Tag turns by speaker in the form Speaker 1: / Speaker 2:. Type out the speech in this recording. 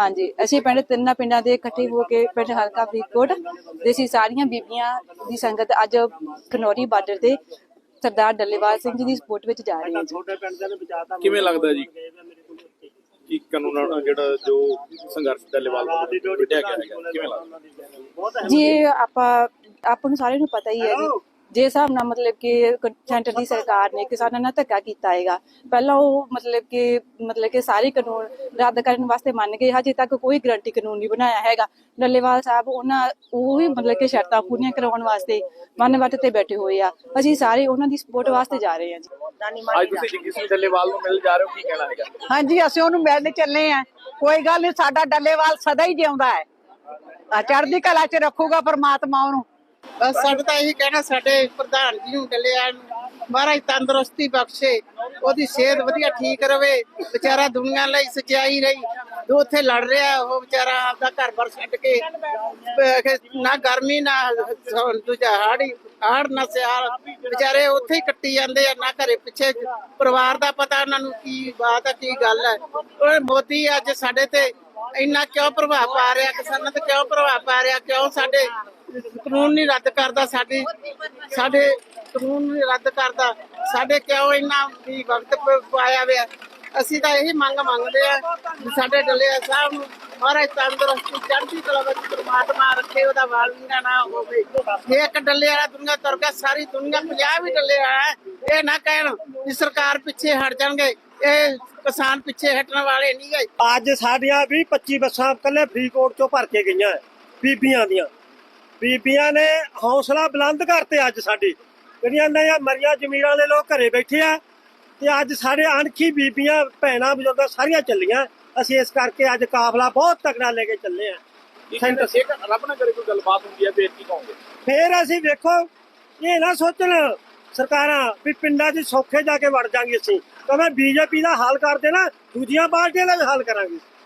Speaker 1: ਹਾਂਜੀ ਅਸੀਂ ਪਿੰਡ ਤਿੰਨਾਂ ਪਿੰਡਾਂ ਦੇ ਇਕੱਠੇ ਹੋ ਕੇ ਪਿੰਡ ਹਲਕਾ ਫਰੀਦਕੋਟ ਦੇ ਅਸੀਂ ਸਾਰੀਆਂ ਬੀਬੀਆਂ ਦੀ ਸੰਗਤ ਅੱਜ ਖਨੌਰੀ ਬਾਰਡਰ ਤੇ ਸਰਦਾਰ ਡੱਲੇਵਾਲ ਸਿੰਘ ਜੀ ਦੀ ਸਪੋਰਟ ਵਿੱਚ ਜਾ ਰਹੇ ਹਾਂ ਜੀ।
Speaker 2: ਕਿਵੇਂ ਲੱਗਦਾ ਜੀ? ਕਿ ਕਾਨੂੰਨ ਜਿਹੜਾ ਜੋ ਸੰਘਰਸ਼ ਦਾ ਲੈਵਲ ਵਿੱਢਿਆ ਗਿਆ ਹੈਗਾ ਕਿਵੇਂ ਲੱਗਦਾ?
Speaker 1: ਜੀ ਆਪਾਂ ਆਪਾਂ ਨੂੰ ਸਾਰਿਆਂ ਨੂੰ ਪਤਾ ਹੀ ਹੈ ਜੀ। ਜੇ ਹਿਸਾਬ ਨਾਲ ਮਤਲਬ ਕਿ ਸੈਂਟਰ ਦੀ ਸਰਕਾਰ ਨੇ ਕਿਸਾਨਾਂ ਨਾਲ ਧੱਕਾ ਕੀਤਾ ਹੈਗਾ ਪਹਿਲਾਂ ਉਹ ਮਤਲਬ ਕਿ ਮਤਲਬ ਕਿ ਸਾਰੇ ਕਾਨੂੰਨ ਰੱਦ ਕਰਨ ਵਾਸਤੇ ਮੰਨ ਗਏ ਹਜੇ ਤੱਕ ਕੋਈ ਗਰੰਟੀ ਕਾਨੂੰਨ ਨਹੀਂ ਬਣਾਇਆ ਹੈਗਾ। ਡੱਲੇਵਾਲ ਸਾਹਿਬ ਉਹਨਾਂ ਉਹ ਵੀ ਮਤਲਬ ਕਿ ਸ਼ਰਤਾਂ ਪੂਰੀਆਂ ਕਰਾਉਣ ਵਾਸਤੇ ਮਨ ਵੱਟ ਤੇ ਬੈਠੇ ਹੋਏ ਆ। ਅਸੀਂ ਸਾਰੇ ਉਹਨਾਂ ਦੀ ਸਪੋਰਟ ਵਾਸਤੇ ਜਾ ਰਹੇ ਹਾਂ ਜੀ।
Speaker 2: ਅੱਜ ਤੁਸੀਂ ਜੱਗੀ ਸਿੰਘ ਢੱਲੇਵਾਲ ਨੂੰ ਮਿਲ ਜਾ ਰਹੇ ਹੋ ਕੀ ਕਹਿਣਾ ਹੈਗਾ?
Speaker 3: ਹਾਂਜੀ ਅਸੀਂ ਉਹਨੂੰ ਮਿਲਣ ਚੱਲੇ ਆ ਕੋਈ ਗੱਲ ਨਹੀਂ ਸਾਡਾ ਡੱਲੇਵਾਲ ਸਦਾ ਹੀ ਜਿਉਂਦਾ ਹੈ। ਆ ਚੜ੍ਹਦੀ ਕਲਾ 'ਚ ਰੱਖੂਗਾ ਪਰਮਾਤਮਾ ਉਹਨੂੰ।
Speaker 4: ਬਸ ਸਾਡਾ ਤਾਂ ਇਹੀ ਕਹਿਣਾ, ਸਾਡੇ ਪ੍ਰਧਾਨ ਜੀ ਨੂੰ ਡੱਲਿਆ ਮਹਾਰਾਜ ਤੰਦਰੁਸਤੀ ਬਖਸ਼ੇ, ਉਹਦੀ ਸਿਹਤ ਵਧੀਆ ਠੀਕ ਰਵੇ, ਵਿਚਾਰਾ ਦੁਨੀਆ ਲਈ ਸਚਾਈ ਰਹੀ, ਜੋ ਉੱਥੇ ਲੜ ਰਿਹਾ, ਉਹ ਵਿਚਾਰਾ ਆਪਦਾ ਘਰ-ਬਾਰ ਛੱਡ ਕੇ ਨਾ ਗਰਮੀ, ਨਾ ਦੂਜਾ ਹਾੜੀ, ਹਾੜ, ਨਾ ਸਿਆਲ, ਵਿਚਾਰੇ ਉੱਥੇ ਹੀ ਕੱਟੀ ਜਾਂਦੇ ਆ, ਨਾ ਘਰੇ ਪਿੱਛੇ, ਪਰਿਵਾਰ ਦਾ ਪਤਾ ਉਹਨਾਂ ਨੂੰ ਕੀ ਬਾਤ ਹੈ ਕੀ ਗੱਲ ਹੈ ਉਹ ਮੋਦੀ ਅੱਜ ਸਾਡੇ ਤੇ ਇੰਨਾ ਕਿਉਂ ਪ੍ਰਭਾਵ ਪਾ ਰਿਹਾ, ਕਿਸਾਨਾਂ ਤੇ ਕਿਉਂ ਪ੍ਰਭਾਵ ਪਾ ਰਿਹਾ, ਕਿਉਂ ਸਾਡੇ ਕਾਨੂੰਨ ਨਹੀਂ ਰੱਦ ਕਰਦਾ ਸਾਡੇ ਸਾਡੇ ਕਾਨੂੰਨ ਨਹੀਂ ਰੱਦ ਕਰਦਾ। ਸਾਡੇ ਕਿਉਂ ਇੰਨਾ ਵੀ ਵਕਤ ਪਾਇਆ ਹੋਇਆ? ਅਸੀਂ ਤਾਂ ਇਹੀ ਮੰਗ ਮੰਗਦੇ ਆ ਸਾਡੇ ਡੱਲੇ ਸਾਹਿਬ ਨੂੰ ਮਹਾਰਾਜ ਤੰਦਰੁਸਤੀ, ਚੜ੍ਹਦੀ ਕਲਾ ਵਿੱਚ ਪ੍ਰਮਾਤਮਾ ਰੱਖੇ, ਉਹਦਾ ਵਾਲ ਵੀਰਾ ਨਾ ਹੋਵੇ। ਜੇ ਇੱਕ ਡੱਲੇ ਵਾਲਾ ਦੁਨੀਆ ਤੁਰ ਗਿਆ, ਸਾਰੀ ਦੁਨੀਆ ਪੰਜਾਬ ਹੀ ਡੱਲੇ ਵਾਲਾ ਇਹ ਨਾ ਕਹਿਣ ਵੀ ਸਰਕਾਰ ਪਿੱਛੇ ਹਟ ਜਾਣਗੇ। ਇਹ ਕਿਸਾਨ ਪਿੱਛੇ ਹਟਣ ਵਾਲੇ ਨਹੀਂ ਗਏ।
Speaker 5: ਅੱਜ ਸਾਡੀਆਂ ਵੀ 25 ਬੱਸਾਂ ਕੱਲੇ ਫਰੀਦਕੋਟ ਚੋਂ ਭਰ ਕੇ ਗਈਆਂ, ਬੀਬੀਆਂ ਦੀਆਂ। ਬੀਬੀਆਂ ਨੇ ਹੌਸਲਾ ਬੁਲੰਦ ਕਰਤੇ ਅੱਜ ਸਾਡੀ। ਜਿਹੜੀਆਂ ਨਈਆਂ ਮਰੀਆਂ ਜ਼ਮੀਰਾਂ ਦੇ ਲੋਕ ਘਰੇ ਬੈਠੇ ਆ ਤੇ ਅੱਜ ਸਾਡੇ ਅਣਖੀ ਬੀਬੀਆਂ ਭੈਣਾਂ ਬਜ਼ੁਰਗਾਂ ਸਾਰੀਆਂ ਚੱਲੀਆਂ। ਅਸੀਂ ਇਸ ਕਰਕੇ ਅੱਜ ਕਾਫਲਾ ਬਹੁਤ ਤਕੜਾ ਲੈ ਕੇ ਚੱਲੇ ਆ।
Speaker 2: ਸੈਂਟਰ ਸੇ ਰੱਬ ਨਾ ਕਰੇ ਕੋਈ ਗੱਲਬਾਤ ਹੁੰਦੀ ਹੈ ਫੇਰ ਕੀ ਕਹੋਗੇ
Speaker 5: ਫੇਰ ਅਸੀਂ ਵੇਖੋ ਇਹ ਨਾ ਸੋਚਣ ਸਰਕਾਰਾਂ ਵੀ ਪਿੰਡਾਂ 'ਚ ਸੌਖੇ ਜਾ ਕੇ ਵੜ ਜਾਾਂਗੇ ਅਸੀਂ। ਤਾਂ ਮੈਂ ਬੀਜੇਪੀ ਦਾ ਹਾਲ ਕਰਦੇ ਨਾ ਦੂਜੀਆਂ ਪਾਰਟੀਆਂ ਦਾ ਵੀ ਹਾਲ ਕਰਾਂਗੇ।